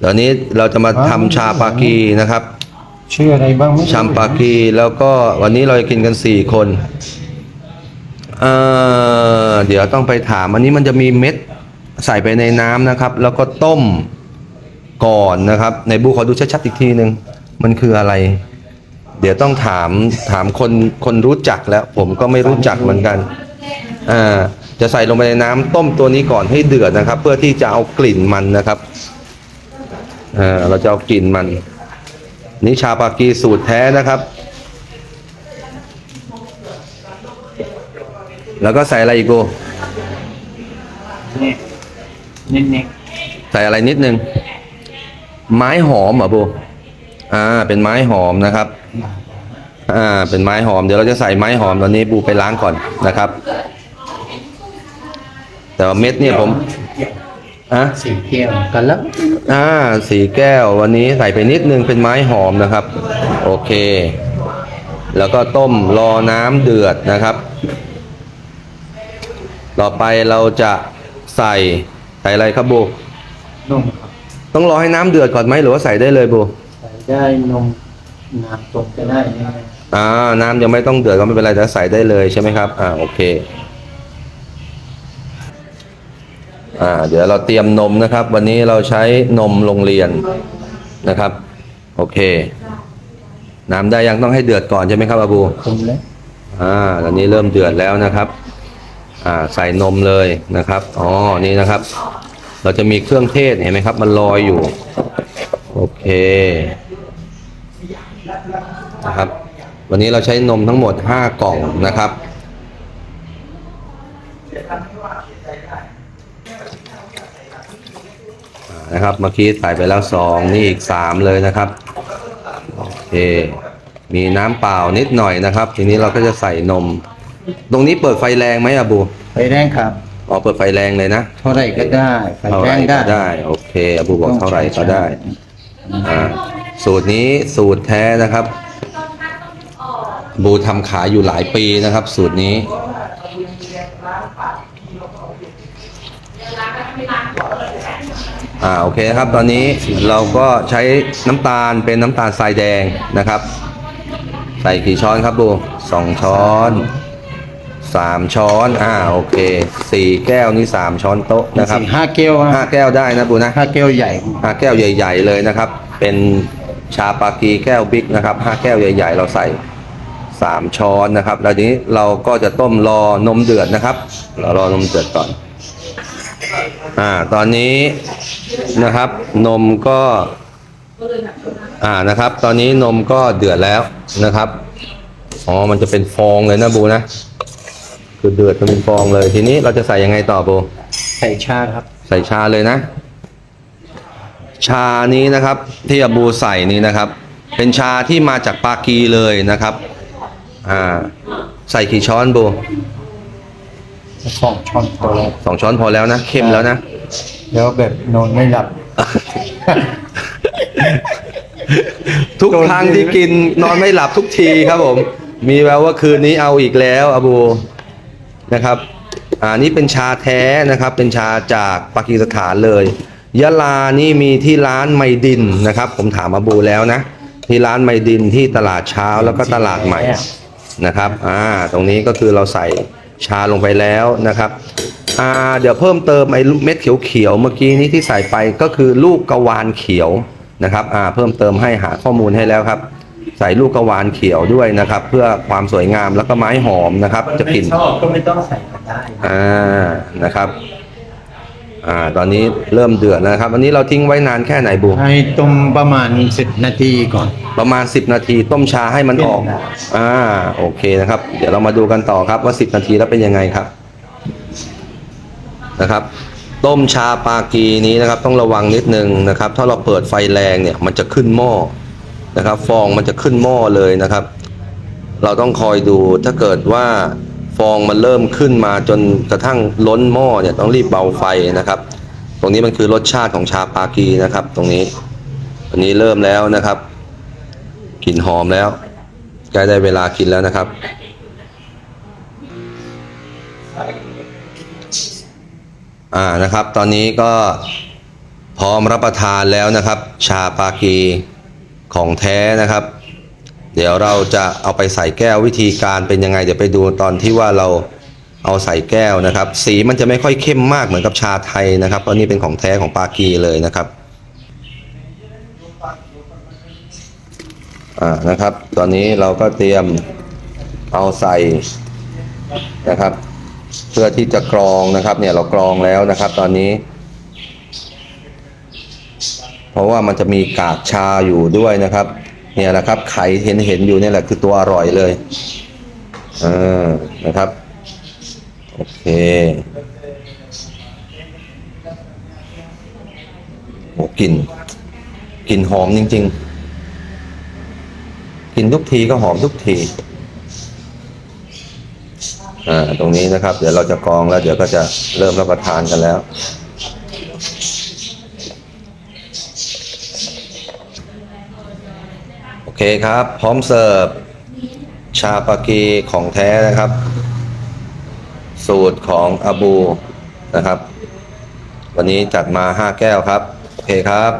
เดี๋ยวนี้เราจะมาทำชาปากีนะครับชื่ออะไรบ้างไม่รู้ชามปากีแล้วก็วันนี้เราจะกินกันสี่คนเอ่อเดี๋ยวต้องไปถาม อันนี้มันจะมีเม็ดใส่ไปในน้ำนะครับ แล้วก็ต้มก่อนนะครับ ในบูขอดูชัดๆอีกทีหนึ่งมันคืออะไร เดี๋ยวต้องถามถามคนคนรู้จักแล้ว ผมก็ไม่รู้จักเหมือนกัน อ่าจะใส่ลงไปในน้ำต้มตัวนี้ก่อนให้เดือดนะครับ เพื่อที่จะเอากลิ่นมันนะครับ อ่าเราจะเอากลิ่นมัน นี่ชาปากีสูตรแท้นะครับ แล้วก็ใส่อะไรอีกกูนี่นิดนิดใส่อะไรนิดนึง ไม้หอมเหรอบูอ่า เป็นไม้หอมนะครับ อ่า เป็นไม้หอม เดี๋ยวเราจะใส่ไม้หอมตอนนี้บูไปล้างก่อนนะครับ แต่ว่าเม็ดเนี่ยผม อะสีเขียวกันแล้วอ่าสีแก้ววันนี้ใส่ไปนิดนึงเป็นไม้หอมนะครับ โอเค แล้วก็ต้มรอน้ำเดือดนะครับ ต่อไปเราจะใส่ใส่อะไรครับบูนมครับต้องรอให้น้ำเดือดก่อนไหมหรือว่าใส่ได้เลยบูใส่ได้นมน้ำตกจะได้ไหมอ่าน้ำยังไม่ต้องเดือดก็ไม่เป็นไรแต่ใส่ได้เลยใช่ไหมครับ อ่าโอเค อ่าเดี๋ยวเราเตรียมนมนะครับ วันนี้เราใช้นมโรงเรียนนะครับ โอเค น้ำได้ยังต้องให้เดือดก่อนใช่ไหมครับอาบูผมเลยอ่าตอนนี้เริ่มเดือดแล้วนะครับ อ่าใส่นมเลยนะครับอ๋อนี่นะครับ เราจะมีเครื่องเทศเห็นไหมครับ มันลอยอยู่ โอเคนะครับ วันนี้เราใช้นมทั้งหมด 5 กล่องนะครับ อ่า นะครับ เมื่อกี้ใส่ไปแล้วสองนี่อีกสามเลยนะครับ โอเค มีน้ำเปล่านิดหน่อยนะครับ ทีนี้เราก็จะใส่นม ตรงนี้เปิดไฟแรงไหมอะบูไปแรงครับอ๋อเปิดไฟแรงเลยนะเท่าไหรก็ได้ไฟเท่าแรไหร่งก็ได้ได้ โอเคอะบูบอกเท่าไหร่ก็ได้ อ่า สูตรนี้สูตรแท้นะครับ บูทำขายอยู่หลายปีนะครับ สูตรนี้ อ่าโอเคนะครับตอนนี้เราก็ใช้น้ำตาลเป็นน้ำตาลทรายแดงนะครับ ใส่กี่ช้อนครับบูสองช้อนสามช้อนอ่าโอเคสี่แก้วนี่สามช้อนโต๊ะนะครับสี่ห้าแก้วห้าแก้วได้นะบูนะห้าแก้วใหญ่ห้าแก้วใหญ่ ๆ เลยนะครับ เป็นชาปากีแก้วบิ๊กนะครับห้าแก้วใหญ่ ๆ เราใส่สามช้อนนะครับแล้วทีนี้เราก็จะต้มรอนมเดือดนะครับเรารอนมเดือดก่อน อ่าตอนนี้นะครับนมก็อ่านะครับ ตอนนี้นมก็เดือดแล้วนะครับอ๋อมันจะเป็นฟองเลยนะบูนะคือเดือดจนเป็นฟองเลยทีนี้เราจะใส่ยังไงต่อบูใส่ชาครับ ใส่ชาเลยนะ ชานี้นะครับ ที่อาบูใส่นี้นะครับ เป็นชาที่มาจากปากีเลยนะครับอ่าใส่กี่ช้อนบู สองช้อนโต๊ะสองช้อนพอแล้วนะเข้มแล้วนะแล้วแบบนอนไม่หลับ ทุกครั้งที่กินนอนไม่หลับทุกทีครับผม มีแววว่าคืนนี้เอาอีกแล้วอาบูนะครับอ่านี่เป็นชาแท้นะครับ เป็นชาจากปากีสถานเลยยะลานี่มีที่ร้านไมดินนะครับ ผมถามอาบูแล้วนะ ที่ร้านไมดินที่ตลาดเช้าแล้วก็ตลาดใหม่นะครับ อ่า ตรงนี้ก็คือเราใส่ ชาลงไปแล้วนะครับอ่าเดี๋ยวเพิ่มเติมไอ้เม็ดเขียวๆเมื่อกี้นี้ที่ใส่ไปก็คือลูกกระวานเขียวนะครับอ่าเพิ่มเติมให้หาข้อมูลให้แล้วครับ ใส่ลูกกระวานเขียวด้วยนะครับ เพื่อความสวยงามแล้วก็ไม้หอมนะครับ จะกลิ่นไม่ชอบก็ไม่ต้องใส่ก็ได้อ่านะครับ อ่าตอนนี้เริ่มเดือดแล้วนะครับ อันนี้เราทิ้งไว้นานแค่ไหนบูให้ต้มประมาณสิบนาทีก่อน ประมาณ 10 นาทีต้มชาให้มันออกเป็นได้อ่าโอเคนะครับ เดี๋ยวเรามาดูกันต่อครับว่า 10 นาทีแล้วเป็นยังไงครับนะครับ ต้มชาปากีนี้นะครับ ต้องระวังนิดนึงนะครับ ถ้าเราเปิดไฟแรงเนี่ยมันจะขึ้นหม้อนะครับ ฟองมันจะขึ้นหม้อเลยนะครับ เราต้องคอยดูถ้าเกิดว่าฟ องมันเริ่มขึ้นมาจนกระทั่งล้นหม้อเนี่ยต้องรีบเบาไฟนะครับ ตรงนี้มันคือรสชาติของชาปากีนะครับ ตรงนี้อันนี้เริ่มแล้วนะครับกลิ่นหอมแล้วใกล้ได้เวลากินแล้วนะครับอ่านะครับ ตอนนี้ก็พร้อมรับประทานแล้วนะครับ ชาปากีของแท้นะครับ เดี๋ยวเราจะเอาไปใส่แก้ววิธีการเป็นยังไง เดี๋ยวไปดูตอนที่ว่าเราเอาใส่แก้วนะครับ สีมันจะไม่ค่อยเข้มมากเหมือนกับชาไทยนะครับเพราะนี่เป็นของแท้ของปากีเลยนะครับอ่านะครับ ตอนนี้เราก็เตรียมเอาใส่นะครับ เพื่อที่จะกรองนะครับ เนี่ยเรากรองแล้วนะครับ ตอนนี้ เพราะว่ามันจะมีกากชาอยู่ด้วยนะครับ เนี่ยแหละครับ ไข่เห็นเห็นอยู่เนี่ยแหละคือตัวอร่อยเลยอ่านะครับ โอเค โอ้กลิ่นกลิ่นหอมจริง ๆ กินทุกทีก็หอมทุกทีอ่าตรงนี้นะครับ เดี๋ยวเราจะกรองแล้ว เดี๋ยวก็จะเริ่มรับประทานกันแล้ว โอ เคครับ พร้อมเสิร์ฟ ชาปากีของแท้นะครับ สูตรของอาบูนะครับ วันนี้จัดมา 5 แก้วครับ โอเคครับ